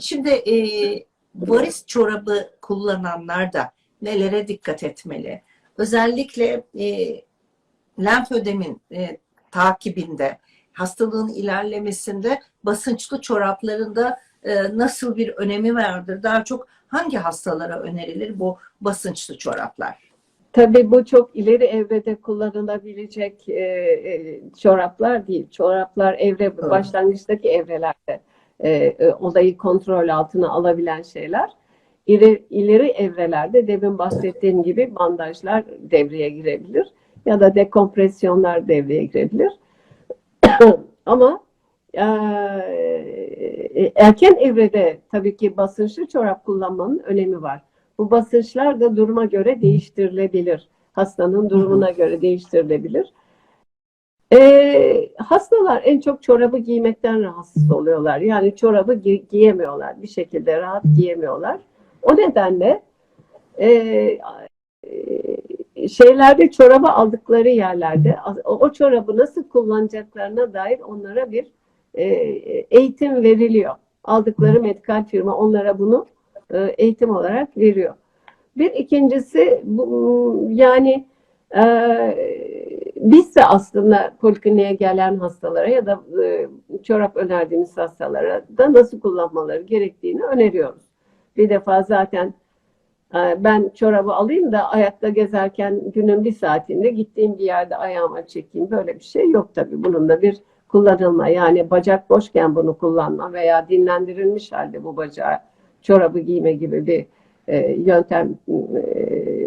Şimdi e, varis çorabı kullananlar da nelere dikkat etmeli? Özellikle e, lenfödemin e, takibinde, hastalığın ilerlemesinde basınçlı çoraplarında e, nasıl bir önemi vardır? Daha çok hangi hastalara önerilir bu basınçlı çoraplar? Tabii bu çok ileri evrede kullanılabilecek e, e, çoraplar değil. Çoraplar evre başlangıçtaki evrelerde e, e, olayı kontrol altına alabilen şeyler. İleri, ileri evrelerde demin bahsettiğim gibi bandajlar devreye girebilir ya da dekompresyonlar devreye girebilir. Ama e, erken evrede tabii ki basınçlı çorap kullanmanın önemi var. Bu basınçlar da duruma göre değiştirilebilir. Hastanın durumuna göre değiştirilebilir. Ee, hastalar en çok çorabı giymekten rahatsız oluyorlar. Yani çorabı gi- giyemiyorlar. Bir şekilde rahat giyemiyorlar. O nedenle e, e, şeylerde çorabı aldıkları yerlerde o, o çorabı nasıl kullanacaklarına dair onlara bir e, eğitim veriliyor. Aldıkları medikal firma onlara bunu e, eğitim olarak veriyor. Bir ikincisi bu, yani e, biz de aslında polikliniğe gelen hastalara ya da e, çorap önerdiğimiz hastalara da nasıl kullanmaları gerektiğini öneriyoruz. Bir defa zaten e, ben çorabı alayım da ayakta gezerken günün bir saatinde gittiğim bir yerde ayağıma çekeyim böyle bir şey yok tabii. Bunun da bir kullanılma yani bacak boşken bunu kullanma veya dinlendirilmiş halde bu bacağı çorabı giyme gibi bir e, yöntem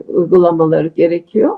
uygulamaları gerekiyor.